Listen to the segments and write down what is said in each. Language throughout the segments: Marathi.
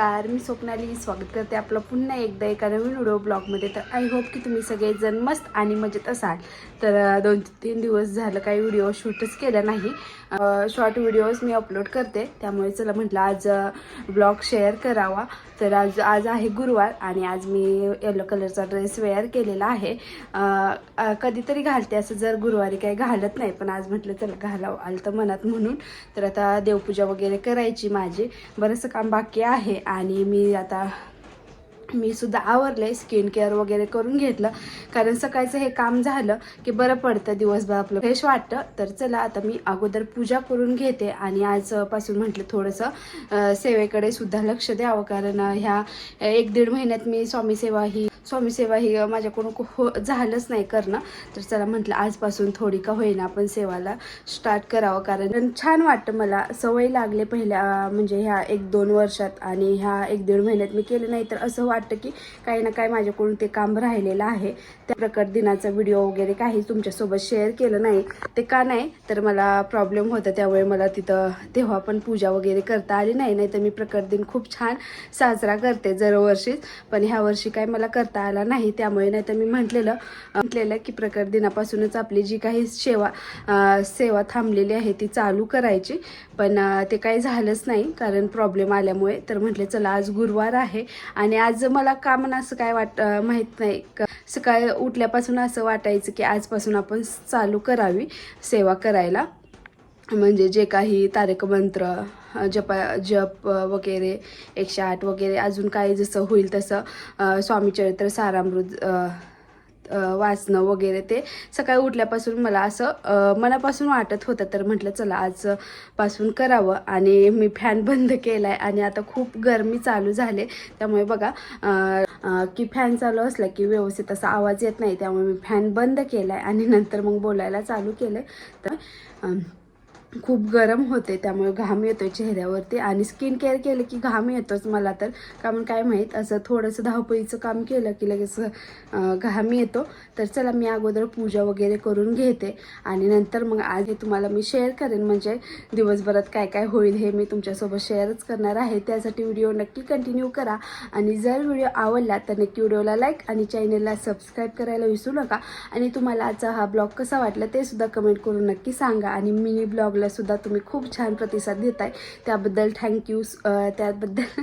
नमस्कार मी स्वप्नाली स्वागत करते आपलं पुन्हा एकदा एका नवीन व्हिडिओ ब्लॉगमध्ये. तर आय होप की तुम्ही सगळेजण मस्त आणि मजेत असाल. तर दोन तीन दिवस झालं काही व्हिडिओ शूटच केला नाही. शॉर्ट व्हिडिओज मी अपलोड करते. त्यामुळे चला म्हटलं आज ब्लॉग शेअर करावा. तर आज आज आहे गुरुवार आणि आज मी येलो कलरचा ड्रेस वेअर केलेला आहे. कधीतरी घालते असं जर गुरुवारी काही घालत नाही पण आज म्हटलं चला घालावं आलं तर मनात म्हणून. तर आता देवपूजा वगैरे करायची माझी. बरंचसं काम बाकी आहे आणि मी आता मी सुद्धा आवरले स्किन केअर वगैरे करून घेतलं. कारण सकाळचं हे काम झालं की बरं पडतं दिवसभर आपलं. फ्रेश वाटतं. तर चला आता मी अगोदर पूजा करून घेते आणि आजपासून म्हटलं थोडंसं सेवेकडे सुद्धा लक्ष द्यावं. कारण ह्या एक दीड महिन्यात मी स्वामी सेवा ही स्वामी सेवा ही माझ्याकडून हो झालंच नाही करणं. तर चला म्हटलं आजपासून थोडी का होईना आपण सेवाला स्टार्ट करावं. कारण छान वाटतं मला. सवय लागले पहिल्या म्हणजे ह्या एक दोन वर्षात आणि ह्या एक दीड महिन्यात मी केलं नाही. तर असं वाटतं की काही ना काही माझ्याकडून ते काम राहिलेलं आहे. त्या प्रकट दिनाचा व्हिडिओ वगैरे काही तुमच्यासोबत शेअर केलं नाही ते का नाही? तर मला प्रॉब्लेम होता त्यामुळे मला तिथं तेव्हा पण पूजा वगैरे करता आली नाही नाही तर मी प्रकट दिन खूप छान साजरा करते दरवर्षीच. पण ह्या वर्षी काय मला करता आला नाही त्यामुळे नाही तर मी म्हटलेलं म्हटलेलं की प्रकट दिनापासूनच आपली जी काही सेवा सेवा थांबलेली आहे ती चालू करायची. पण ते काही झालंच नाही कारण प्रॉब्लेम आल्यामुळे. तर म्हटले चला आज गुरुवार आहे आणि आज मला का असं काय वाट माहीत नाही. सकाळी उठल्यापासून असं वाटायचं की आजपासून आपण चालू करावी सेवा करायला. म्हणजे जे काही तारक मंत्र जपा जप वगैरे एकशे आठ वगैरे अजून काही जसं होईल तसं स्वामीचरित्र सारामृत वाचणं वगैरे ते सकाळी उठल्यापासून मला असं मनापासून वाटत होतं. तर म्हटलं चला आजपासून करावं. आणि मी फॅन बंद केला आहे आणि आता खूप गरमी चालू झाले. त्यामुळे बघा की फॅन चालू असला की व्यवस्थित असा आवाज येत नाही त्यामुळे मी फॅन बंद केला आहे आणि नंतर मग बोलायला चालू केलं तर खूप गरम होते त्यामुळे घाम येतोय चेहऱ्यावरती आणि स्किन केअर केलं की घाम येतोच मला तर. कारण काय माहीत असं थोडंसं धावपळीचं काम केलं की लगेच घाम येतो. तर चला मी अगोदर पूजा वगैरे करून घेते आणि नंतर मग आज हे तुम्हाला मी शेअर करेन. म्हणजे दिवसभरात काय काय होईल हे मी तुमच्यासोबत शेअरच करणार आहे. त्यासाठी व्हिडिओ नक्की कंटिन्यू करा आणि जर व्हिडिओ आवडला तर नक्की व्हिडिओला लाईक आणि चॅनलला सबस्क्राईब करायला विसरू नका. आणि तुम्हाला आजचा हा ब्लॉग कसा वाटला ते सुद्धा कमेंट करून नक्की सांगा आणि मिनी ब्लॉग सुद्धा तुम्ही खूप छान प्रतिसाद देताय. त्याबद्दल थँक्यू त्याबद्दल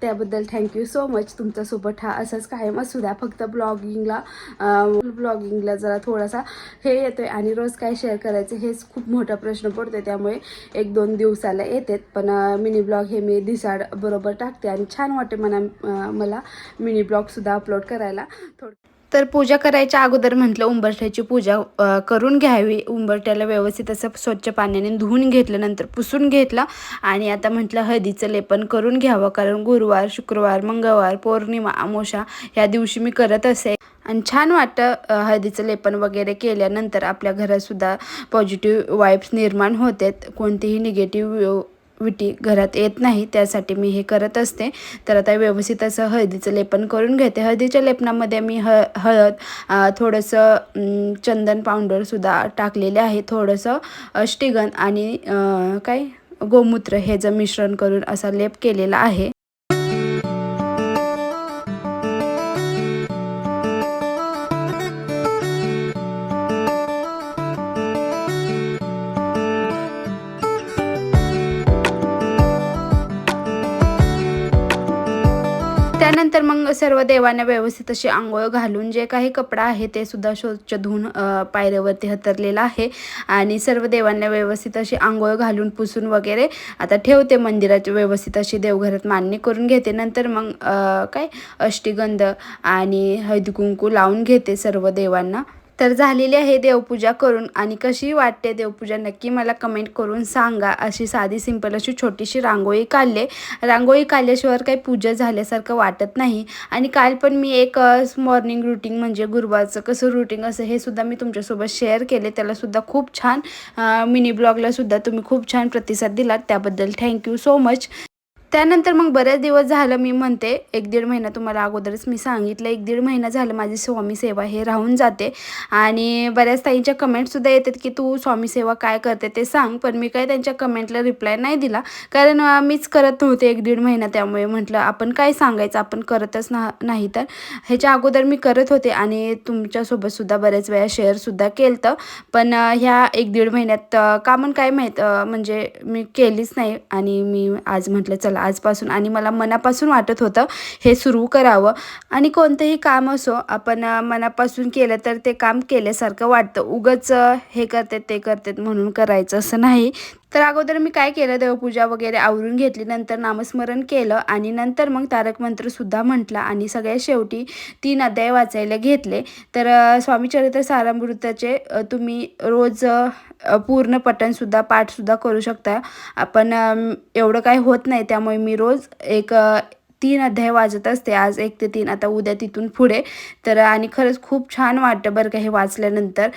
त्याबद्दल थँक्यू सो मच तुमच्यासोबत हा असाच कायम असू द्या. फक्त ब्लॉगिंगला ब्लॉगिंगला जरा थोडासा हे येतो आहे आणि रोज काय शेअर करायचं हेच खूप मोठा प्रश्न पडतोय. त्यामुळे एक दोन दिवसाला येतात पण मिनी ब्लॉग हे मी दिसाड बरोबर टाकते आणि छान वाटते मला मला मिनी ब्लॉगसुद्धा अपलोड करायला. थोडं तर पूजा करायच्या अगोदर म्हटलं उंबरठ्याची पूजा करून घ्यावी. उंबरठ्याला व्यवस्थित असं स्वच्छ पाण्याने धुवून घेतलं नंतर पुसून घेतलं. आणि आता म्हटलं हळदीचं लेपन करून घ्यावं कारण गुरुवार शुक्रवार मंगळवार पौर्णिमा अमोशा ह्या दिवशी मी करत असे. आणि छान वाटतं हळदीचं लेपन वगैरे केल्यानंतर आपल्या घरातसुद्धा पॉझिटिव्ह वाईब्स निर्माण होतात. कोणतीही निगेटिव्ह विटी घरात येत नाही त्यासाठी मी हे करत असते. तर आता व्यवस्थित असं हळदीचं लेपन करून घेते. हळदीच्या लेपनामध्ये मी ह हळद थोडंसं चंदन पावडरसुद्धा टाकलेले आहे. थोडंसं स्टिगन आणि काय? गोमूत्र हे जर मिश्रण करून असा लेप केलेला आहे. त्यानंतर मग सर्व देवांना व्यवस्थित अशी आंघोळ घालून जे काही कपडा आहे ते सुद्धा स्वच्छ धुवून पायऱ्यावरती हतरलेला आहे. आणि सर्व देवांना व्यवस्थित अशी आंघोळ घालून पुसून वगैरे आता ठेवते मंदिरात व्यवस्थित अशी देवघरात मांडणी करून घेते. नंतर मग काय अष्टीगंध आणि हळदी कुंकू लावून घेते सर्व देवांना. तर झालेली आहे देवपूजा करून. आणि कशी वाटते देवपूजा नक्की मला कमेंट करून सांगा. अशी साधी सिंपल अशी छोटीशी रांगोळी काढले. रांगोळी काढल्याशिवाय काही पूजा झाल्यासारखं वाटत नाही. आणि काल पण मी एक मॉर्निंग रुटीन म्हणजे गुरुवारचं कसं रुटीन असं हे सुद्धा मी तुमच्यासोबत शेअर केले. त्यालासुद्धा खूप छान मिनी ब्लॉगलासुद्धा तुम्ही खूप छान प्रतिसाद दिलात. त्याबद्दल थँक्यू सो मच त्यानंतर मग बरेच दिवस झालं मी म्हणते एक दीड महिना तुम्हाला अगोदरच मी सांगितलं एक दीड महिना झालं माझी स्वामी सेवा हे राहून जाते. आणि बऱ्याच ताईंच्या कमेंटसुद्धा येतात की तू स्वामी सेवा काय करते ते सांग. पण मी काय त्यांच्या कमेंटला रिप्लाय नाही दिला. कारण मीच करत नव्हते एक दीड महिना त्यामुळे म्हटलं आपण काय सांगायचं? आपण करतच ना नाही तर. ह्याच्या अगोदर मी करत होते आणि तुमच्यासोबतसुद्धा बऱ्याच वेळा शेअरसुद्धा केलं तर पण ह्या एक दीड महिन्यात कामन का म्हणून काय माहीत म्हणजे मी केलीच नाही आणि मी आज म्हटलं चला आजपासून आणि मला मनापासून वाटत होतं हे सुरू करावं. आणि कोणतंही काम असो आपण मनापासून केलं तर ते काम केल्यासारखं वाटतं. उगच हे करतात ते करतात म्हणून करायचं असं नाही. तर अगोदर मी काय केलं? देवपूजा वगैरे आवरून घेतली. नंतर नामस्मरण केलं आणि नंतर मग तारक मंत्रसुद्धा म्हटला आणि सगळ्यात शेवटी तीन अध्याय वाचायला घेतले. तर स्वामीचरित्र सारामृताचे तुम्ही रोज पूर्ण पठणसुद्धा पाठसुद्धा करू शकता. आपण एवढं काय होत नाही. त्यामुळे मी रोज एक तीन अध्याय वाचत असते. आज एक ते तीन आता उद्या तिथून पुढे. तर आणि खरंच खूप छान वाटतं बरं का हे वाचल्यानंतर तर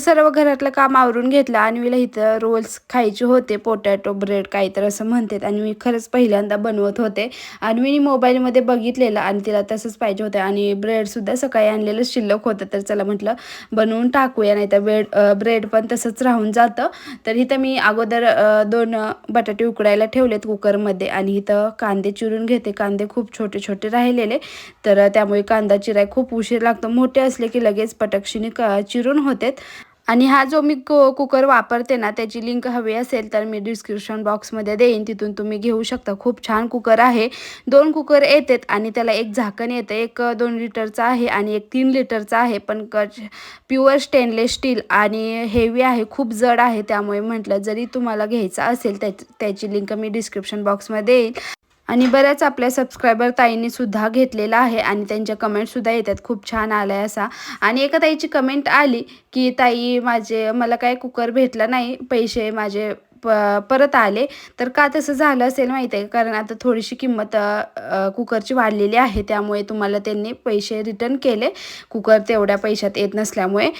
सर्व घरातलं काम आवरून घेतलं अन्वीला इथं रोल्स खायचे होते पोटॅटो ब्रेड काही तर असं म्हणतात. आणि मी खरंच पहिल्यांदा बनवत होते. अन्वीने मोबाईलमध्ये बघितलेलं आणि तिला तसंच पाहिजे होतं. आणि ब्रेडसुद्धा सकाळी आणलेलं शिल्लक होतं. तर चला म्हटलं बनवून टाकूया. नाही तर ब्रेड ब्रेड पण तसंच राहून जातं. तर इथं मी अगोदर दोन बटाटे उकडायला ठेवलेत कुकरमध्ये. आणि इथं कांदे चिरून घेते. कांदे खूप छोटे छोटे राहिलेले. तर त्यामुळे कांदा चिराय खूप उशीर लागतो. मोठे असले की लगेच पटक्षिणी क चिरून होते आणि हा जो मी कु कुकर वापरते ना त्याची लिंक हवी असेल तर मी डिस्क्रिप्शन बॉक्समध्ये देईन. तिथून तुम्ही घेऊ शकता. खूप छान कुकर आहे. दोन कुकर येतात आणि त्याला एक झाकण येतं. एक दोन लिटरचं आहे आणि एक तीन लिटरचं आहे. पण क प्युअर स्टेनलेस स्टील आणि हेवी आहे. खूप जड आहे. त्यामुळे म्हटलं जरी तुम्हाला घ्यायचं असेल त्या त्याची लिंक मी डिस्क्रिप्शन बॉक्समध्ये देईन. आणि बऱ्याच आपल्या सबस्क्रायबर ताईंनी सुद्धा घेतलेला आहे आणि त्यांच्या कमेंटसुद्धा येतात. खूप छान आलाय असा. आणि एका ताईची कमेंट आली की ताई माझे मला काय कुकर भेटला नाही पैसे माझे प परत आले. तर का तसं झालं असेल माहीत आहे कारण आता थोडीशी किंमत कुकरची वाढलेली आहे. त्यामुळे तुम्हाला त्यांनी पैसे रिटर्न केले. कुकर तेवढ्या पैशात येत नसल्यामुळे.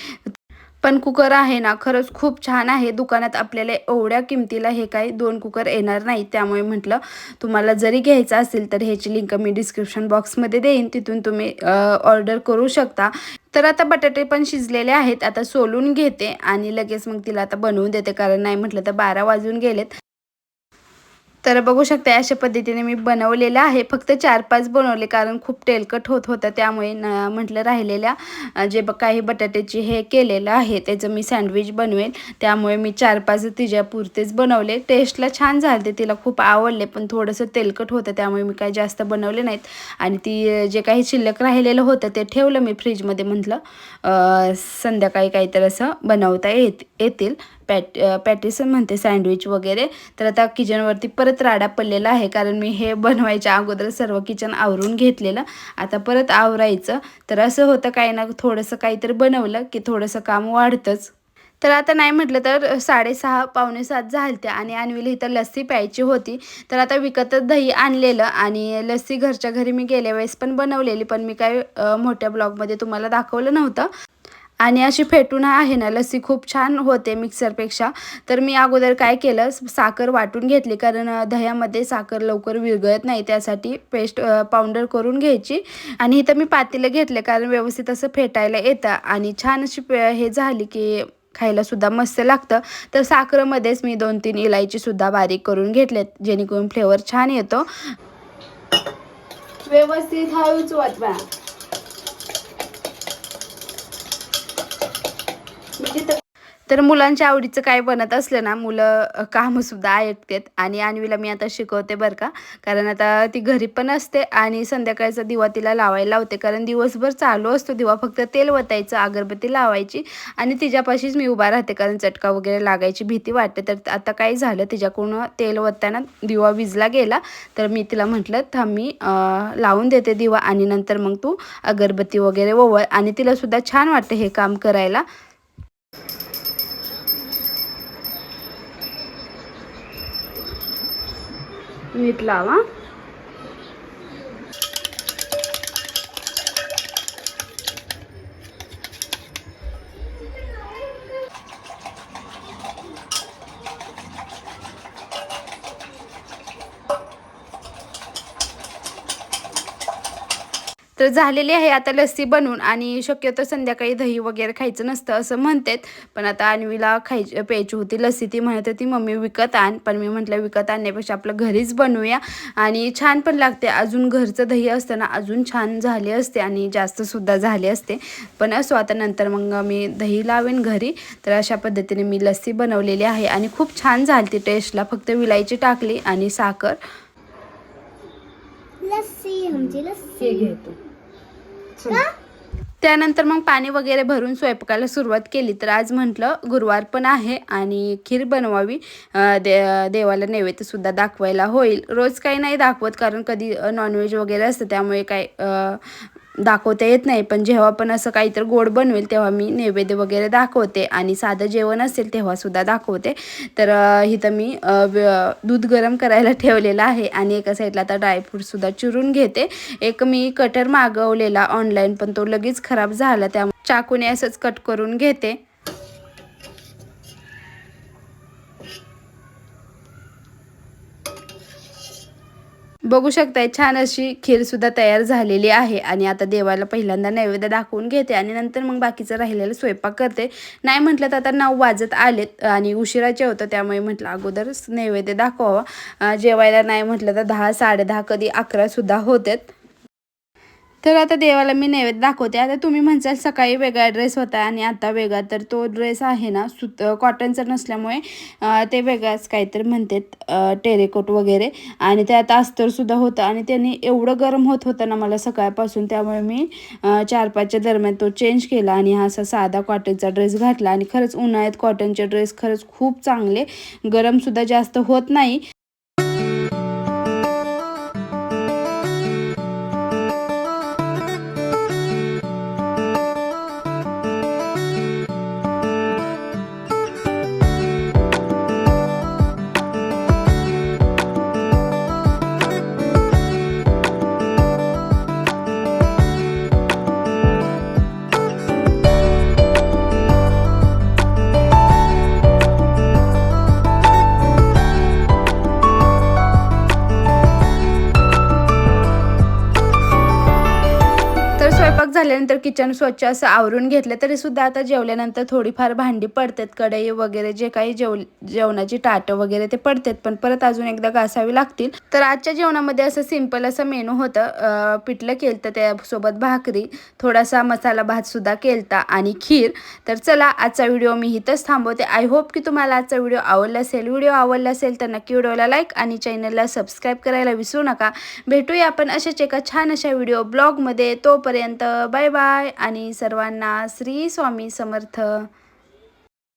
पण कुकर आहे ना खरंच खूप छान आहे. दुकानात आपल्याला एवढ्या किमतीला हे काही दोन कुकर येणार नाही. त्यामुळे म्हटलं तुम्हाला जरी घ्यायचं असेल तर ह्याची लिंक मी डिस्क्रिप्शन बॉक्समध्ये देईन. तिथून तुम्ही ऑर्डर करू शकता. तर आता बटाटे पण शिजलेले आहेत. आता सोलून घेते आणि लगेच मग तिला आता बनवून देते. कारण नाही म्हटलं तर बारा वाजून गेलेत. तर बघू शकता अशा पद्धतीने मी बनवलेलं आहे. फक्त चार पाच बनवले कारण खूप तेलकट होत होतं त्यामुळे न म्हटलं राहिलेल्या जे ब काही बटाट्याची हे केलेलं आहे त्याचं मी सँडविच बनवेल त्यामुळे मी चार पाच तिच्यापुरतेच बनवले. टेस्टला छान झाले तिला खूप आवडले पण थोडंसं तेलकट होतं त्यामुळे मी काही जास्त बनवले नाहीत. आणि ती जे काही शिल्लक राहिलेलं होतं ते ठेवलं मी फ्रीजमध्ये म्हटलं संध्याकाळी काहीतरी असं बनवता येत येतील. पॅट पॅटिसन म्हणते सँडविच वगैरे. तर आता किचनवरती परत राडा पडलेला आहे कारण मी हे बनवायच्या अगोदर सर्व किचन आवरून घेतलेलं. आता परत आवरायचं. तर असं होतं काही ना थोडंसं काहीतरी बनवलं की थोडंसं काम वाढतंच. तर आता नाही म्हटलं तर साडेसहा पावणे सात झालत्या आणि आणविली इथं लस्सी प्यायची होती. तर आता विकतच दही आणलेलं आणि लस्सी घरच्या घरी मी गेल्या वेळेस पण बनवलेली पण मी काय मोठ्या ब्लॉगमध्ये तुम्हाला दाखवलं नव्हतं. आणि अशी फेटून आहे ना लस्सी खूप छान होते मिक्सरपेक्षा. तर मी अगोदर काय केलं साखर वाटून घेतली कारण दह्यामध्ये साखर लवकर विरघळत नाही त्यासाठी पेस्ट पावडर करून घ्यायची. आणि इथं मी पातेलं घेतलं कारण व्यवस्थित असं फेटायला येतं. आणि छान अशी पे- हे झाली की खायला सुद्धा मस्त लागतं. तर साखरेमध्येच मी दोन तीन इलायची सुद्धा बारीक करून घेतलेत जेणेकरून फ्लेवर छान येतो. व्यवस्थित हळूच वाटवा तर मुलांच्या आवडीचं काय बनत असलं ना मुलं कामंसुद्धा ऐकतात. आणि अन्वीला मी आता शिकवते बरं का. कारण आता ती घरी पण असते आणि संध्याकाळचा दिवा तिला लावायला लावते. कारण दिवसभर चालू असतो दिवा फक्त तेल वतायचं अगरबत्ती लावायची आणि तिच्यापाशीच मी उभा राहते. कारण चटका वगैरे लागायची भीती वाटते. तर आता काय झालं तिच्याकडून तेल वताना दिवा विजला गेला. तर मी तिला म्हटलं थांब मी लावून देते दिवा आणि नंतर मग तू अगरबत्ती वगैरे ओवळ. आणि तिलासुद्धा छान वाटतं हे काम करायला. ఇట్లా तर झालेली आहे आता लस्सी बनवून आणि शक्यतो संध्याकाळी दही वगैरे खायचं नसतं असं म्हणतात. पण आता अन्वीला खायची प्यायची होती लस्सी ती म्हणत होती मम्मी विकत आण. पण मी म्हटलं विकत आणण्यापेक्षा आपलं घरीच बनवूया. आणि छान पण लागते. अजून घरचं दही असतं ना अजून छान झाले असते आणि जास्त सुद्धा झाले असते. पण असो आता नंतर मग मी दही लावेन घरी. तर अशा पद्धतीने मी लस्सी बनवलेली आहे आणि खूप छान झाली ती टेस्टला. फक्त विलायची टाकली आणि साखर. लस्सी आमची लस्सी. घेतो त्यानंतर मग पाणी वगैरे भरून स्वयंपाकाला सुरुवात केली. तर आज म्हटलं गुरुवार पण आहे आणि खीर बनवावी. दे देवाला नैवेद्य सुद्धा दाखवायला होईल. रोज काही नाही दाखवत कारण कधी नॉनव्हेज वगैरे असतं त्यामुळे काय दाखवता येत नाही. पण जेव्हा पण असं काहीतरी गोड बनवेल तेव्हा मी नैवेद्य वगैरे दाखवते आणि साधं जेवण असेल तेव्हासुद्धा दाखवते. तर इथं मी दूध गरम करायला ठेवलेलं आहे आणि एका साईडला आता ड्रायफ्रूटसुद्धा चिरून घेते. एक मी कटर मागवलेला ऑनलाईन पण तो लगेच खराब झाला त्यामुळे चाकूने असंच कट करून घेते. बघू शकताय छान अशी खीर सुद्धा तयार झालेली आहे आणि आता देवाला पहिल्यांदा नैवेद्य दाखवून घेते आणि नंतर मग बाकीचं राहिलेलं स्वयंपाक करते. नाही म्हटलं तर आता नऊ वाजत आलेत आणि उशिराचे होतं त्यामुळे म्हटलं अगोदरच नैवेद्य दाखवावा. जेवायला नाही म्हटलं तर दहा साडेदहा कधी अकरासुद्धा होतात. तर आता देवाला मी नैवेद्य दाखवते. आता तुम्ही म्हणसाल सकाळी वेगळा ड्रेस होता आणि आता वेगळा. तर तो ड्रेस आहे ना सुत कॉटनचा नसल्यामुळे ते वेगळाच काहीतरी म्हणतात टेरेकोट वगैरे. आणि ते आता अस्तरसुद्धा होतं आणि त्यांनी एवढं गरम होत होतं ना मला सकाळपासून त्यामुळे मी चार पाचच्या दरम्यान तो चेंज केला आणि हा असा साधा कॉटनचा ड्रेस घातला. आणि खरंच उन्हाळ्यात कॉटनचे ड्रेस खरंच खूप चांगले. गरमसुद्धा जास्त होत नाही. त्यानंतर किचन स्वच्छ असं आवरून घेतलं तरी सुद्धा आता जेवल्यानंतर थोडीफार भांडी पडतात कढई वगैरे जे काही जेव जेवणाची ताटं वगैरे ते पडतात पण परत अजून एकदा घासावी लागतील. तर आजच्या जेवणामध्ये असं सिंपल असं मेनू होतं पिठलं केलं त्यासोबत भाकरी थोडासा मसाला भात सुद्धा केलता आणि खीर. तर चला आजचा व्हिडिओ मी इथंच थांबवते. आय होप की तुम्हाला आजचा व्हिडिओ आवडला असेल. व्हिडिओ आवडला असेल तर नक्की व्हिडिओला लाईक आणि चॅनलला सबस्क्राईब करायला विसरू नका. भेटूया आपण अशाच एका छान अशा व्हिडिओ ब्लॉगमध्ये. तोपर्यंत बाय बाय बाय आणि सर्वांना श्री स्वामी समर्थ.